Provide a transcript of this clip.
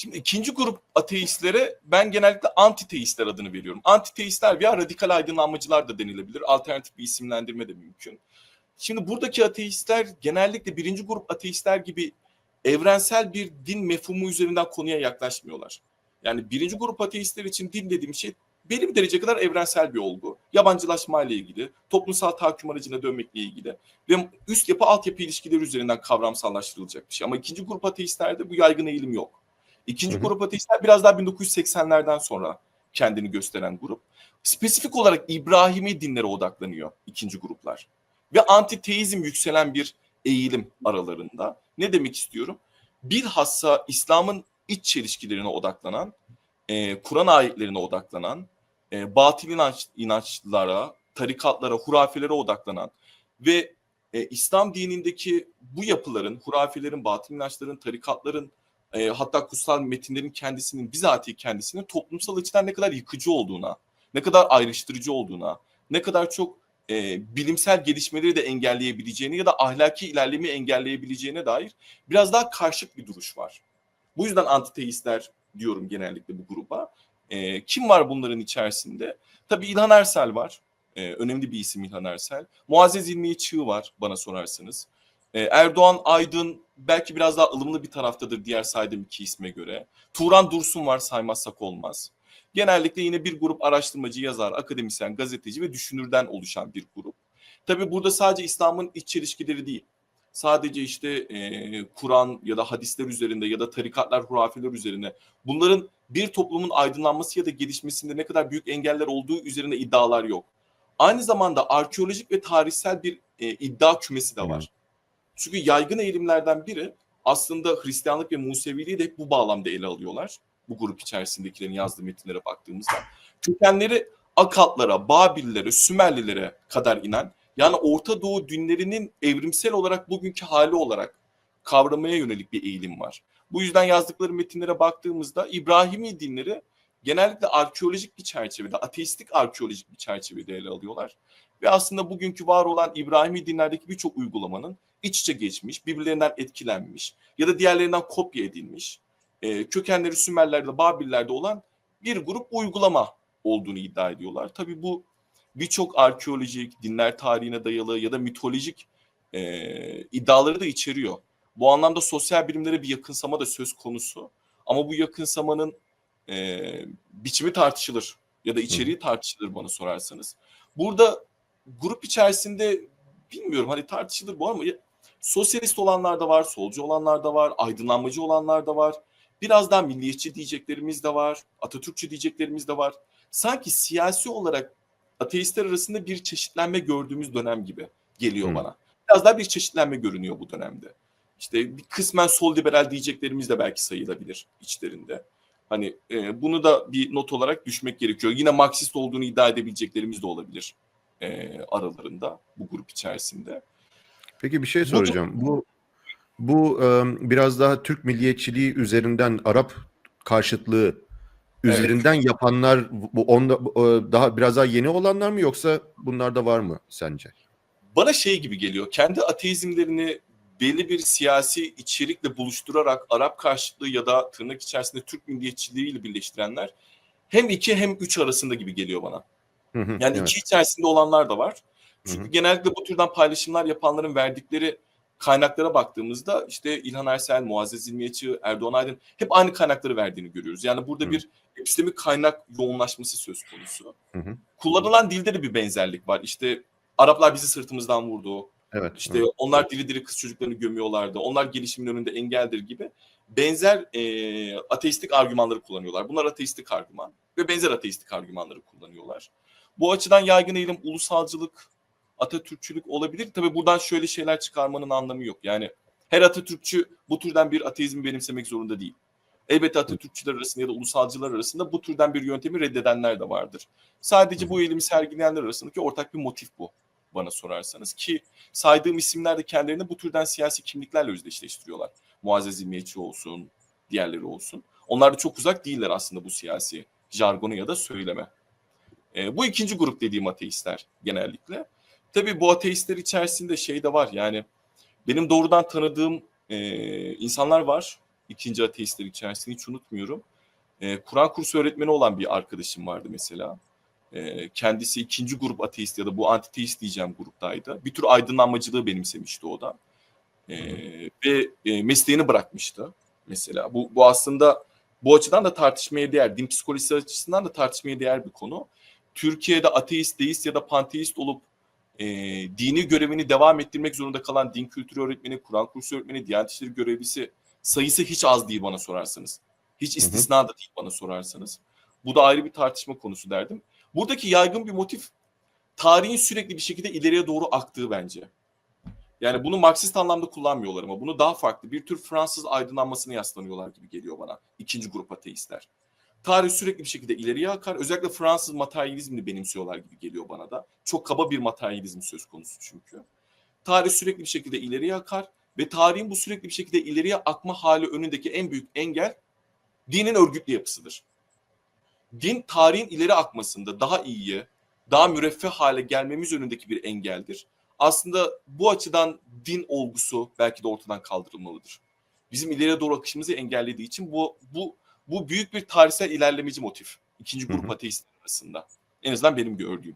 Şimdi ikinci grup ateistlere ben genellikle antiteistler adını veriyorum. Antiteistler veya radikal aydınlanmacılar da denilebilir. Alternatif bir isimlendirme de mümkün. Şimdi buradaki ateistler genellikle birinci grup ateistler gibi evrensel bir din mefhumu üzerinden konuya yaklaşmıyorlar. Yani birinci grup ateistler için din dediğim şey belli bir derece kadar evrensel bir olgu. Yabancılaşma ile ilgili, toplumsal tahakküm aracına dönmekle ilgili ve üst yapı altyapı ilişkileri üzerinden kavramsallaştırılacak bir şey. Ama ikinci grup ateistlerde bu yaygın eğilim yok. İkinci Hı hı. grup ateistler biraz daha 1980'lerden sonra kendini gösteren grup. Spesifik olarak İbrahimi dinlere odaklanıyor ikinci gruplar. Ve antiteizm yükselen bir eğilim aralarında. Ne demek istiyorum? Bilhassa İslam'ın iç çelişkilerine odaklanan, e, Kur'an ayetlerine odaklanan, e, batıl inanç, inançlara, tarikatlara, hurafelere odaklanan ve e, İslam dinindeki bu yapıların, hurafelerin, batıl inançların, tarikatların, e, hatta kutsal metinlerin kendisinin, bizatihi kendisinin toplumsal açıdan ne kadar yıkıcı olduğuna, ne kadar ayrıştırıcı olduğuna, ne kadar çok e, bilimsel gelişmeleri de engelleyebileceğine ya da ahlaki ilerlemeyi engelleyebileceğine dair biraz daha karşıt bir duruş var. Bu yüzden antiteistler diyorum genellikle bu gruba. E, kim var bunların içerisinde? Tabii İlhan Ersel var. E, önemli bir isim İlhan Ersel. Muazzez İlmiye Çığ var bana sorarsanız. E, Erdoğan Aydın belki biraz daha ılımlı bir taraftadır diğer saydığım iki isme göre. Turan Dursun var saymazsak olmaz. Genellikle yine bir grup araştırmacı, yazar, akademisyen, gazeteci ve düşünürden oluşan bir grup. Tabii burada sadece İslam'ın iç çelişkileri değil. Sadece işte e, Kur'an ya da hadisler üzerinde ya da tarikatlar, hurafeler üzerine bunların bir toplumun aydınlanması ya da gelişmesinde ne kadar büyük engeller olduğu üzerine iddialar yok. Aynı zamanda arkeolojik ve tarihsel bir e, iddia kümesi de var. Çünkü yaygın eğilimlerden biri aslında Hristiyanlık ve Museviliği de hep bu bağlamda ele alıyorlar. Bu grup içerisindekilerin yazdığı metinlere baktığımızda. Kökenleri Akatlara, Babillere, Sümerlilere kadar inen yani Orta Doğu dinlerinin evrimsel olarak bugünkü hali olarak kavramaya yönelik bir eğilim var. Bu yüzden yazdıkları metinlere baktığımızda İbrahimi dinleri genellikle arkeolojik bir çerçevede, ateistik arkeolojik bir çerçevede ele alıyorlar. Ve aslında bugünkü var olan İbrahimi dinlerdeki birçok uygulamanın iç içe geçmiş, birbirlerinden etkilenmiş ya da diğerlerinden kopya edilmiş, e, kökenleri Sümerler'de, Babillerde olan bir grup uygulama olduğunu iddia ediyorlar. Tabii bu birçok arkeolojik, dinler tarihine dayalı ya da mitolojik e, iddiaları da içeriyor. Bu anlamda sosyal bilimlere bir yakınsama da söz konusu. Ama bu yakınsamanın e, biçimi tartışılır ya da içeriği tartışılır bana sorarsanız. Burada grup içerisinde bilmiyorum hani tartışılır bu ama sosyalist olanlar da var, solcu olanlar da var, aydınlanmacı olanlar da var. Biraz daha milliyetçi diyeceklerimiz de var, Atatürkçü diyeceklerimiz de var. Sanki siyasi olarak ateistler arasında bir çeşitlenme gördüğümüz dönem gibi geliyor Hı. bana. Biraz daha bir çeşitlenme görünüyor bu dönemde. İşte bir kısmen sol liberal diyeceklerimiz de belki sayılabilir içlerinde. Hani e, bunu da bir not olarak düşmek gerekiyor. Yine Marksist olduğunu iddia edebileceklerimiz de olabilir e, aralarında bu grup içerisinde. Peki bir şey soracağım. Bu bu biraz daha Türk milliyetçiliği üzerinden Arap karşıtlığı Evet. üzerinden yapanlar bu onda daha biraz daha yeni olanlar mı yoksa bunlar da var mı sence? Bana şey gibi geliyor. Kendi ateizmlerini belli bir siyasi içerikle buluşturarak Arap karşıtlığı ya da tırnak içerisinde Türk milliyetçiliğiyle birleştirenler hem iki hem üç arasında gibi geliyor bana. Hı hı, Yani evet. iki içerisinde olanlar da var. Çünkü Hı hı. genellikle bu türden paylaşımlar yapanların verdikleri kaynaklara baktığımızda işte İlhan Ersel, Muazzez İlmiyeçi, Erdoğan Aydın hep aynı kaynakları verdiğini görüyoruz. Yani burada Hı. bir epistemik kaynak yoğunlaşması söz konusu. Hı hı. Kullanılan dilde de bir benzerlik var. İşte Araplar bizi sırtımızdan vurdu. Evet. İşte hı. onlar diri diri kız çocuklarını gömüyorlardı. Onlar gelişimin önünde engeldir gibi benzer e, ateistik argümanları kullanıyorlar. Bunlar ateistik argüman ve benzer ateistik argümanları kullanıyorlar. Bu açıdan yaygın eğilim ulusalcılık, Atatürkçülük olabilir. Tabii buradan şöyle şeyler çıkarmanın anlamı yok. Yani her Atatürkçü bu türden bir ateizmi benimsemek zorunda değil. Elbette Atatürkçüler arasında ya da ulusalcılar arasında bu türden bir yöntemi reddedenler de vardır. Sadece bu eğilimi sergileyenler arasındaki ortak bir motif bu bana sorarsanız ki saydığım isimler de kendilerini bu türden siyasi kimliklerle özdeşleştiriyorlar. Muazzez İlmiyeçi olsun, diğerleri olsun. Onlar da çok uzak değiller aslında bu siyasi jargonu ya da söyleme. E, bu ikinci grup dediğim ateistler genellikle. Tabii bu ateistler içerisinde şey de var yani benim doğrudan tanıdığım e, insanlar var. ikinci ateistler içerisinde hiç unutmuyorum. Ee, Kur'an kursu öğretmeni olan bir arkadaşım vardı mesela. Ee, kendisi ikinci grup ateist ya da bu antiteist diyeceğim gruptaydı. Bir tür aydınlanmacılığı benimsemişti o da. Ee, ve e, mesleğini bırakmıştı mesela. Bu, bu aslında bu açıdan da tartışmaya değer, din psikolojisi açısından da tartışmaya değer bir konu. Türkiye'de ateist, deist ya da panteist olup e, dini görevini devam ettirmek zorunda kalan din kültürü öğretmeni, Kur'an kursu öğretmeni, Diyanet İşleri görevlisi sayısı hiç az değil bana sorarsanız. Hiç istisna da değil bana sorarsanız. Bu da ayrı bir tartışma konusu derdim. Buradaki yaygın bir motif tarihin sürekli bir şekilde ileriye doğru aktığı bence. Yani bunu Marksist anlamda kullanmıyorlar ama bunu daha farklı bir tür Fransız aydınlanmasına yaslanıyorlar gibi geliyor bana. ikinci grup ateistler. Tarih sürekli bir şekilde ileriye akar. Özellikle Fransız materyalizmini benimsiyorlar gibi geliyor bana da. Çok kaba bir materyalizm söz konusu çünkü. Tarih sürekli bir şekilde ileriye akar ve tarihin bu sürekli bir şekilde ileriye akma hali önündeki en büyük engel dinin örgütlü yapısıdır. Din tarihin ileri akmasında daha iyiye, daha müreffeh hale gelmemiz önündeki bir engeldir. Aslında bu açıdan din olgusu belki de ortadan kaldırılmalıdır. Bizim ileriye doğru akışımızı engellediği için bu bu bu büyük bir tarihsel ilerlemeci motif. İkinci grup ateistler arasında. En azından benim gördüğüm.